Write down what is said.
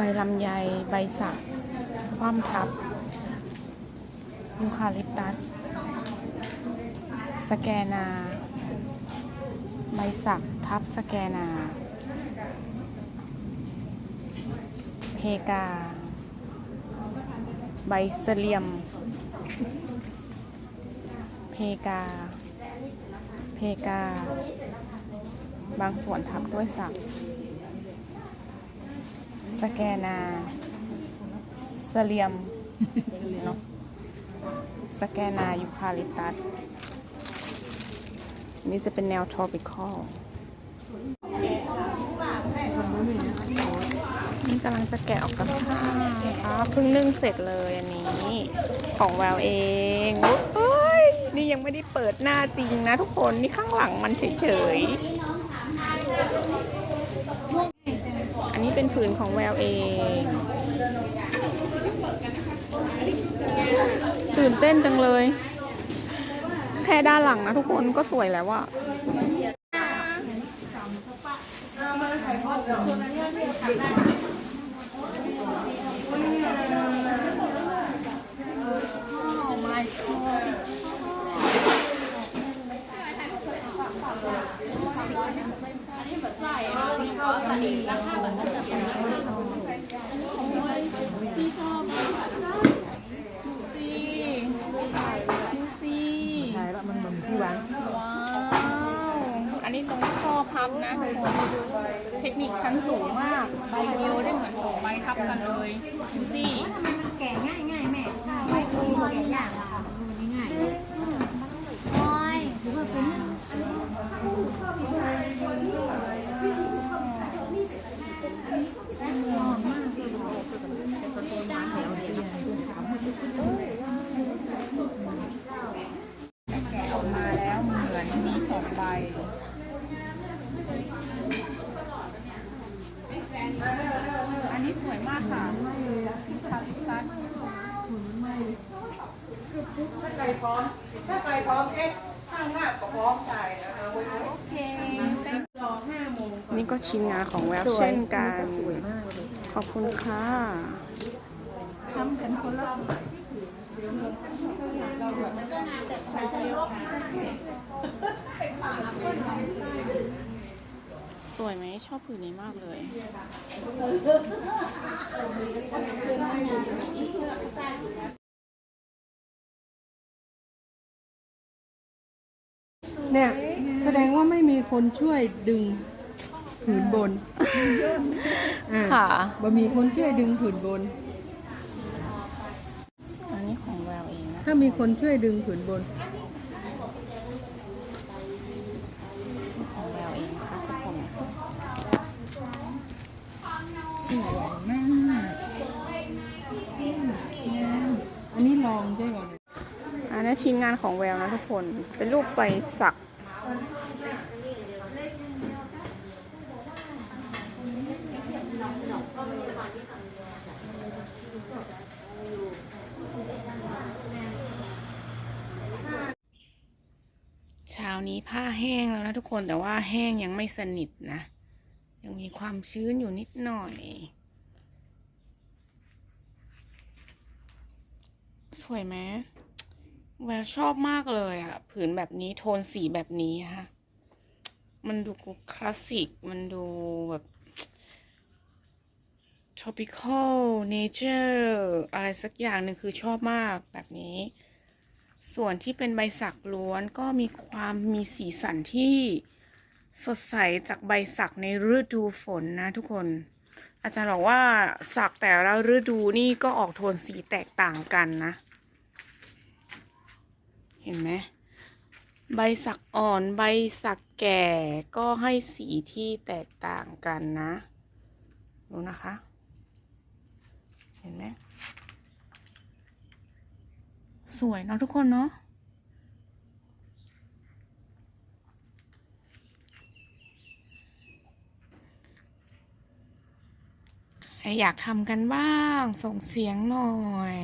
ใบลำไย ใบสัก คว่ำทับ ยูคาลิปตัส สแกนา ใบสัก ทับสแกนา เพกา ใบเสลียม เพกา เพกา บางส่วนทับด้วยสัก สแกนาเสลียมเนาะสแกนายูคาลิปตัสนี่จะเป็นแนว tropical นี่กำลังจะแกะออกจากผ้าอ๋อเพิ่งนึ่งเสร็จเลยอันนี้ ของแววเองเฮ้ยนี่ยังไม่ได้เปิดหน้าจริงนะทุกคน นี่ข้างหลังมันเฉยๆ อันนี้เป็นผืนของแววเอง ตื่นเต้นจังเลย แค่ด้านหลังนะทุกคนก็สวยแล้วอะสิดูสิ ใช่แล้วมันเหมือนที่วาง ว้าว อันนี้ตรงข้อพับนะทุกคน เทคนิคชั้นสูงมากใบเดียวได้เหมือนสองใบทับกันเลยดูสิมันแก่ง่ายง่ายแม่ถ้าไว้คุยแก่ยากอะค่ะมันง่ายโอ้ยหรือว่าเป็น แกะออกมาแล้วเหมือนมีสองใบ อันนี้สวยมากค่ะคาลิปตัส ถ้าไก่พร้อม ถ้าไก่พร้อมเอ๊ะข้างหน้าก็พร้อมใส่นะคะโอเครอห้าโมงนี่ก็ชิ้นงานของแววเช่นกันสวยมากเลยขอบคุณค่ะทำกันคนละสวยไหมชอบผืนนี้มากเลย เนี่ยแสดงว่าไม่มีคนช่วยดึงผืนบนอ่าค่ะ บ่มีคนช่วยดึงผืนบน อันนี้ของแววเองนะถ้ามีคนช่วยดึงผืนบน ของแววเองนะคะทุกคนอันนี้ลองด้วยก่อน อันนี้ ชิ้นงานของแววนะทุกคน เป็นรูปใบสัก เช้านี้ผ้าแห้งแล้วนะทุกคนแต่ว่าแห้งยังไม่สนิทนะ ยังมีความชื้นอยู่นิดหน่อยสวยไหม แววชอบมากเลยอะผืนแบบนี้โทนสีแบบนี้อะค่ะ มันดูคลาสสิก มันดูแบบ tropical nature อะไรสักอย่างหนึ่งคือชอบมากแบบนี้ ส่วนที่เป็นใบสักล้วนก็มีความมีสีสันที่สดใสจากใบสักในฤดูฝนนะทุกคน อาจารย์บอกว่าสักแต่ละฤดูนี่ก็ออกโทนสีแตกต่างกันนะ เห็นไหมใบสักอ่อนใบสักแก่ก็ให้สีที่แตกต่างกันนะดูนะคะ เห็นไหมสวยเนาะทุกคนเนาะใครอยากทำกันบ้าง ส่งเสียงหน่อย